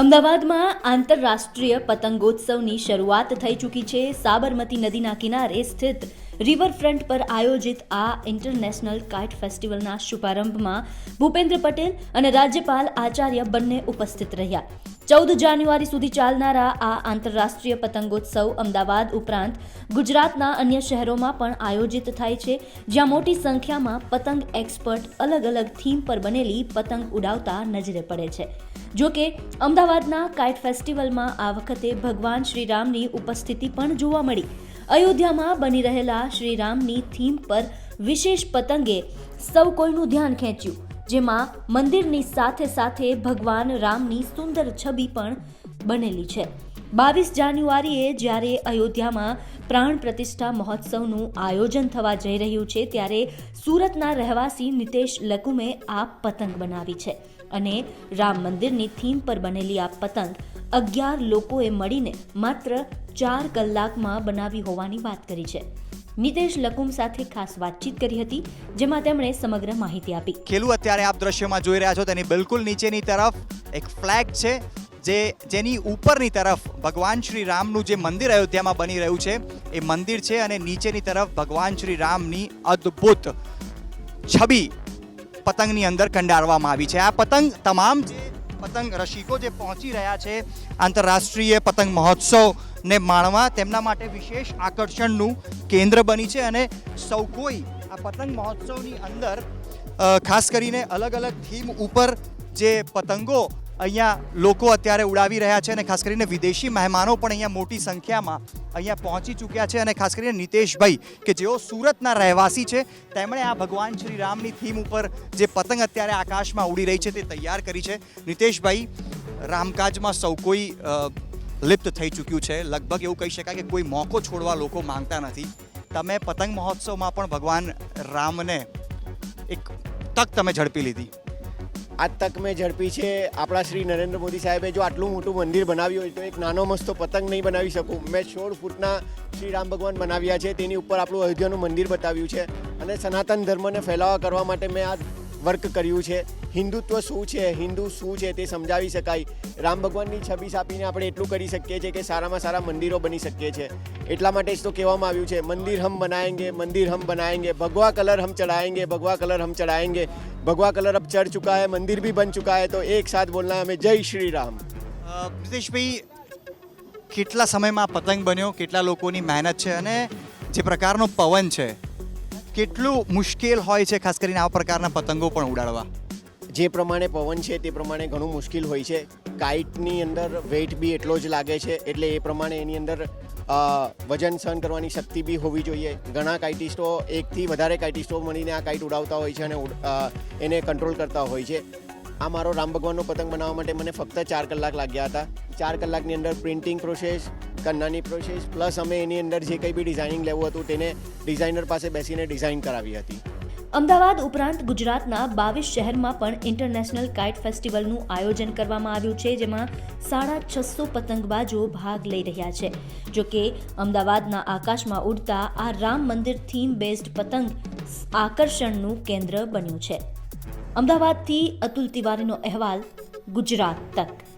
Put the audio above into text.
અમદાવાદમાં આંતરરાષ્ટ્રીય પતંગોત્સવની શરૂઆત થઈ ચૂકી છે. સાબરમતી નદીના કિનારે સ્થિત રિવરફ્રન્ટ પર આયોજિત આ ઇન્ટરનેશનલ કાઇટ ફેસ્ટિવલના શુભારંભમાં ભૂપેન્દ્ર પટેલ અને રાજ્યપાલ આચાર્ય બંને ઉપસ્થિત રહ્યા. ચૌદ જાન્યુઆરી સુધી ચાલનારા આ આંતરરાષ્ટ્રીય પતંગોત્સવ અમદાવાદ ઉપરાંત ગુજરાતના અન્ય શહેરોમાં પણ આયોજિત થાય છે, જ્યાં મોટી સંખ્યામાં પતંગ એક્સપર્ટ અલગ અલગ થીમ પર બનેલી પતંગ ઉડાવતા નજરે પડે છે. જો કે, અમદાવાદના કાઇટ ફેસ્ટિવલમાં આ વખતે ભગવાન શ્રીરામની ઉપસ્થિતિ પણ જોવા મળી. અયોધ્યામાં બની રહેલા શ્રીરામની થીમ પર વિશેષ પતંગે સૌ કોઈનું ધ્યાન ખેંચ્યું. જેમાં મંદિરની સાથે સાથે ભગવાન રામની સુંદર છબી પણ બનેલી છે. બાવીસ જાન્યુઆરીએ જ્યારે અયોધ્યામાં પ્રાણ પ્રતિષ્ઠા મહોત્સવનું આયોજન થવા જઈ રહ્યું છે, ત્યારે સુરતના રહેવાસી નિતેશ લકુમે આ પતંગ બનાવી છે અને રામ મંદિરની થીમ પર બનેલી આ પતંગ અગિયાર લોકોએ મળીને માત્ર ચાર કલાકમાં બનાવી હોવાની વાત કરી છે. નિતેશ લકુમ સાથે ખાસ વાતચીત કરી હતી, જેમાં તેમણે સમગ્ર માહિતી આપી. ખેલું, અત્યારે આપ દ્રશ્યમાં જોઈ રહ્યા છો, તેની બિલકુલ નીચેની તરફ એક ફ્લેગ છે, જે જેની ઉપરની તરફ ભગવાન શ્રી રામનું જે મંદિર અયોધ્યામાં બની રહ્યું છે, એ મંદિર છે અને નીચેની તરફ ભગવાન શ્રી રામની અદ્ભુત છબી પતંગની અંદર કંડારવામાં આવી છે. આ પતંગ તમામ પતંગ રસિકો જે પહોંચી રહ્યા છે આંતરરાષ્ટ્રીય પતંગ મહોત્સવને માણવા, તેમના માટે વિશેષ આકર્ષણનું કેન્દ્ર બની છે અને સૌ કોઈ આ પતંગ મહોત્સવની અંદર ખાસ કરીને અલગ અલગ થીમ ઉપર જે પતંગો અહીંયા લોકો અત્યારે ઉડાવી રહ્યા છે અને ખાસ કરીને વિદેશી મહેમાનો પણ અહીંયા મોટી સંખ્યામાં અહીંયા પહોંચી ચૂક્યા છે અને ખાસ કરીને નિતેશભાઈ, કે જેઓ સુરતના રહેવાસી છે, તેમણે આ ભગવાન શ્રી રામની થીમ ઉપર જે પતંગ અત્યારે આકાશમાં ઉડી રહી છે તે તૈયાર કરી છે. નિતેશભાઈ, રામકાજમાં સૌ કોઈ લિપ્ત થઈ ચૂક્યું છે. લગભગ એવું કહી શકાય કે કોઈ મોકો છોડવા લોકો માંગતા નથી. તમે પતંગ મહોત્સવમાં પણ ભગવાન રામને એક તક તમે ઝડપી લીધી. આ તક મેં ઝડપી છે. આપણા શ્રી નરેન્દ્ર મોદી સાહેબે જો આટલું મોટું મંદિર બનાવ્યું હોય તો એક નાનો મસ્તો પતંગ નહીં બનાવી શકું. મેં સોળ ફૂટના શ્રી રામ ભગવાન બનાવ્યા છે. તેની ઉપર આપણું અયોધ્યાનું મંદિર બતાવ્યું છે. અને સનાતન ધર્મને ફેલાવા કરવા માટે મેં આ વર્ક કર્યું છે. હિન્દુત્વ શું છે, હિન્દુ શું છે તે સમજાવી શકાય. રામ ભગવાનની છબી છાપીને આપણે એટલું કરી શકીએ છીએ કે સારામાં સારા મંદિરો બની શકીએ છીએ. એટલા માટે જ તો કહેવામાં આવ્યું છે, મંદિર હમ બનાએંગે મંદિર હમ બનાએંગે ભગવા કલર હમ ચડાએંગે ભગવા કલર હમ ચડાએંગે ભગવા કલર અબ ચડ ચુકા હૈ, મંદિર ભી બન ચુકા હૈ, તો એક સાથ બોલના હમે જય શ્રી રામ. મિતેશભાઈ કેટલા સમયમાં પતંગ બન્યો, કેટલા લોકોની મહેનત છે અને જે પ્રકારનો પવન છે, કેટલું મુશ્કેલ હોય છે ખાસ કરીને આ પ્રકારના પતંગો પણ ઉડાડવા? જે પ્રમાણે પવન છે તે પ્રમાણે ઘણું મુશ્કેલ હોય છે. કાઇટની અંદર વેઇટ બી એટલો જ લાગે છે, એટલે એ પ્રમાણે એની અંદર વજન સહન કરવાની શક્તિ બી હોવી જોઈએ. ઘણા કાઇટિસ્ટો એકથી વધારે કાઇટિસ્ટો મળીને આ કાઇટ ઉડાવતા હોય છે અને એને કંટ્રોલ કરતા હોય છે. આ મારો રામ ભગવાનનો પતંગ બનાવવા માટે મને ફક્ત ચાર કલાક લાગ્યા હતા. ચાર કલાકની અંદર પ્રિન્ટિંગ પ્રોસેસ કન્નાની પ્રોસેસ પ્લસ અમે એની અંદર જે કંઈ બી ડિઝાઇનિંગ લેવું હતું તેને ડિઝાઇનર પાસે બેસીને ડિઝાઇન કરાવી હતી. અમદાવાદ ઉપરાંત ગુજરાતના બાવીસ શહેરમાં પણ ઇન્ટરનેશનલ કાઇટ ફેસ્ટિવલનું આયોજન કરવામાં આવ્યું છે, જેમાં સાડા છસો પતંગબાજો ભાગ લઈ રહ્યા છે. જો કે અમદાવાદના આકાશમાં ઉડતા આ રામ મંદિર થીમ બેઝડ પતંગ આકર્ષણનું કેન્દ્ર બન્યું છે. અમદાવાદથી અતુલ તિવારીનો અહેવાલ, ગુજરાત તક.